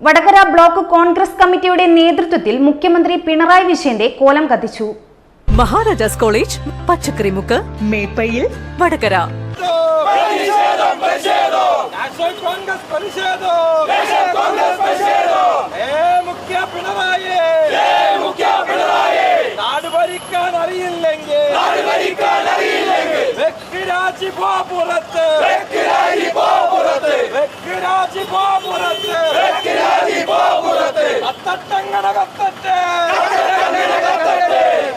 Vadakara block Congress കമ്മിറ്റിയുടെ നേതൃത്വത്തിൽ മുഖ്യമന്ത്രി പിണറായി വിജയന്റെ കോലം കത്തിച്ചു. Maharajas college Pachakkarimukku Meppayil. Vadakara. National congress പ്രതിഷേധോ congress പ്രതിഷേധോ ഏ മുഖ്യ പിണറായി മുഖ്യ പിണറായി നാട് ഭരിക്കാൻ അറിയില്ലെങ്കിൽ നാട് ഭരിക്കാൻ അറിയില്ലെങ്കിൽ വെക്ക് രാജി വെക്ക് രാജി വെക്ക് രാജി വെക്ക് രാജി പോ പുറത്ത്. കത്തട്ടങ്ങട കത്തട്ടെ.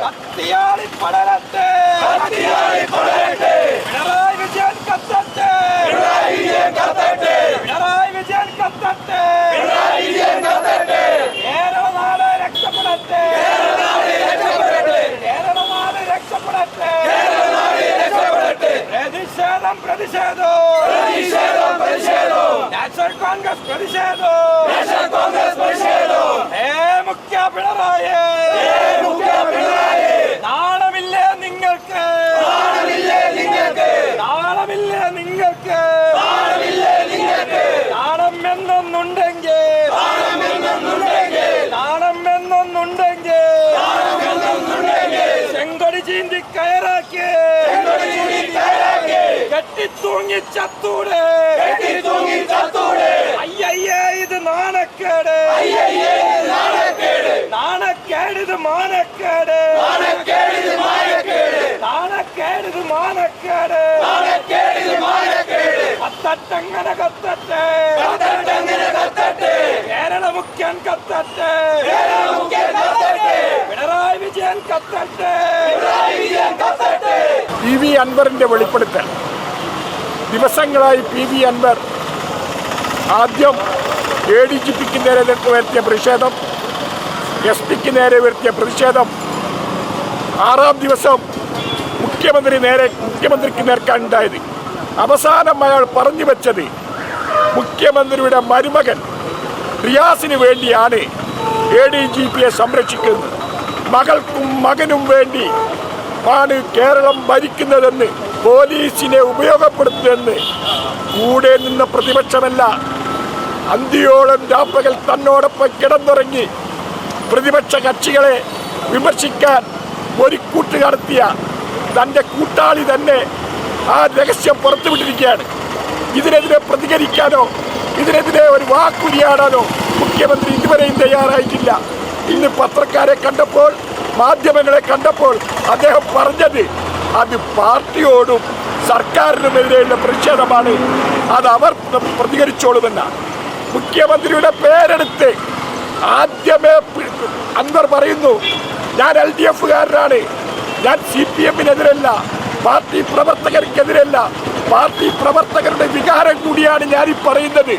കത്തിയാളി പടരട്ടെ കത്തിയാളി പടരട്ടെ പിണറായി വിജയൻ കത്തട്ടെ പിണറായി വിജയൻ കത്തട്ടെ പിണറായി വിജയൻ കത്തട്ടെ പിണറായി വിജയൻ കത്തട്ടെ കേരള നാട് രക്ഷപ്പെടട്ടെ കേരള നാട് രക്ഷപ്പെടട്ടെ കേരള നാട് രക്ഷപ്പെടട്ടെ കേരള നാട് രക്ഷപ്പെടട്ടെ പ്രതിഷേധം പ്രതിഷേധം! പ്രതിഷേധം പ്രതിഷേധം! നാഷണൽ കോൺഗ്രസ് പ്രതിഷേധം! നാഷണൽ കോൺഗ്രസ് പ്രതിഷേധം! ഏ മുഖ്യ പിണറായി! മുഖ്യ പിണറായി! നാണമില്ലേ നിങ്ങൾക്ക്? നാണമില്ലേ നിങ്ങൾക്ക്? നാണമില്ലേ നിങ്ങൾക്ക്? നാണമില്ലേ നിങ്ങൾക്ക്? നാണം എന്നൊന്നുണ്ടെങ്കിൽ നാണം എന്നൊന്നുണ്ടെങ്കിൽ നാണം എന്നൊന്നുണ്ടെങ്കിൽ നാണം എന്നൊന്നുണ്ടെങ്കിൽ ചെങ്കൊടി ചീന്തി കയറാക്കി ചെങ്കൊടി ചീന്തി കയറാക്കി കെട്ടിത്തൂങ്ങി ചത്തൂടെ കെട്ടിത്തൂങ്ങി ചത്തൂടെ അയ്യയ്യേ ഇത് നാണക്കേട് അയ്യയ്യേ ഇത് നാണക്കേട് നാണക്കേട് ഇത് മാനക്കേട് നാണക്കേട് ഇത് മാനക്കേട് നാണക്കേട് ഇത് മാനക്കേട് നാണക്കേട് ഇത് മാനക്കേട് കത്തട്ടങ്ങനെ കത്തട്ടെ കത്തട്ടങ്ങനെ കത്തട്ടെ കേരള മുഖ്യൻ കത്തട്ടെ കേരള മുഖ്യൻ കത്തട്ടെ പിണറായി വിജയൻ കത്തട്ടെ പിണറായി വിജയൻ കത്തട്ടെ പി വി അൻവറിന്റെ വെളിപ്പെടുത്തൽ ദിവസങ്ങളായി പി വി അൻവർ ആദ്യം എ ഡി ജി പിക്ക് നേരെ വരുത്തിയ പ്രതിഷേധം എസ് പിക്ക് നേരെ വരുത്തിയ പ്രതിഷേധം. ആറാം ദിവസം മുഖ്യമന്ത്രി നേരെ മുഖ്യമന്ത്രിക്ക് നേർക്കാനുണ്ടായത് അവസാനം അയാൾ പറഞ്ഞു വെച്ചത് മുഖ്യമന്ത്രിയുടെ മരുമകൻ റിയാസിന് വേണ്ടിയാണ് എ ഡി ജി പിയെ സംരക്ഷിക്കുന്നത്. മകൾക്കും മകനും വേണ്ടി ആണ് കേരളം ഭരിക്കുന്നതെന്ന് പോലീസിനെ ഉപയോഗപ്പെടുത്തുമെന്ന് കൂടെ നിന്ന പ്രതിപക്ഷമല്ല. അന്തിയോളം രാപ്പകൽ തന്നോടൊപ്പം കിടന്നുറങ്ങി പ്രതിപക്ഷ കക്ഷികളെ വിമർശിക്കാൻ ഒരു കൂട്ട് നടത്തിയ തന്റെ കൂട്ടാളി തന്നെ ആ രഹസ്യം പുറത്തുവിട്ടിരിക്കുകയാണ്. ഇതിനെതിരെ പ്രതികരിക്കാനോ ഇതിനെതിരെ ഒരു വാക്കുരിയാടാനോ മുഖ്യമന്ത്രി ഇതുവരെയും തയ്യാറായിട്ടില്ല. ഇന്ന് പത്രക്കാരെ കണ്ടപ്പോൾ മാധ്യമങ്ങളെ കണ്ടപ്പോൾ അദ്ദേഹം പറഞ്ഞത് അത് പാർട്ടിയോടും സർക്കാരിനുമെതിരെയുള്ള പ്രതിഷേധമാണ് അത് അവർ പ്രതികരിച്ചോളുമെന്ന. മുഖ്യമന്ത്രിയുടെ പേരെടുത്ത് ആദ്യമേ അൻവർ പറയുന്നു ഞാൻ എൽ ഡി എഫുകാരനാണ്. ഞാൻ സി പി എമ്മിനെതിരല്ല. പാർട്ടി പ്രവർത്തകർക്കെതിരല്ല. പാർട്ടി പ്രവർത്തകരുടെ വികാരം കൂടിയാണ് ഞാൻ ഈ പറയുന്നത്.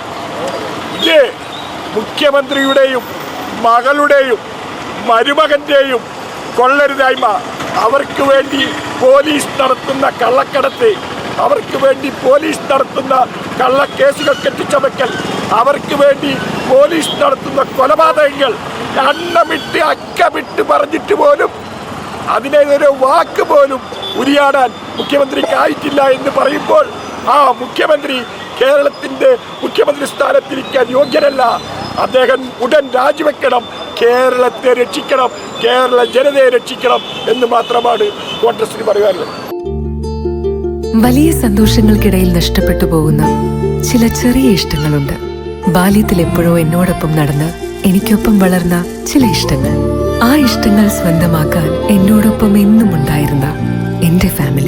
ഇത് മുഖ്യമന്ത്രിയുടെയും മകളുടെയും മരുമകന്റെയും കൊള്ളരുതായ്മ. അവർക്ക് വേണ്ടി പോലീസ് നടത്തുന്ന കള്ളക്കടത്ത് അവർക്ക് വേണ്ടി പോലീസ് നടത്തുന്ന കള്ളക്കേസുകൾ കെട്ടിച്ചമയ്ക്കൽ അവർക്ക് വേണ്ടി പോലീസ് നടത്തുന്ന കൊലപാതകങ്ങൾ എണ്ണമിട്ട് അക്കമിട്ട് പറഞ്ഞിട്ട് പോലും അതിനെതിരെ വാക്ക് പോലും ഉരിയാടാൻ മുഖ്യമന്ത്രിക്ക് ആയിട്ടില്ല എന്ന് പറയുമ്പോൾ ആ മുഖ്യമന്ത്രി കേരളത്തിന്റെ മുഖ്യമന്ത്രി സ്ഥാനത്തിരിക്കാൻ യോഗ്യനല്ല അദ്ദേഹം ഉടൻ രാജിവെക്കണം. കേരളത്തെ രക്ഷിക്കണം. കേരള ജനതയെ രക്ഷിക്കണം എന്ന് മാത്രമാണ് കോൺഗ്രസിന് പറയാനുള്ളത്. വലിയ സന്തോഷങ്ങൾക്കിടയിൽ നഷ്ടപ്പെട്ടു പോകുന്ന ചില ചെറിയ ഇഷ്ടങ്ങളുണ്ട്. ബാല്യത്തിൽ എപ്പോഴോ എന്നോടൊപ്പം നടന്ന് എനിക്കൊപ്പം വളർന്ന ചില ഇഷ്ടങ്ങൾ. ആ ഇഷ്ടങ്ങൾ സ്വന്തമാക്കാൻ എന്നോടൊപ്പം എന്നും ഉണ്ടായിരുന്ന എന്റെ ഫാമിലി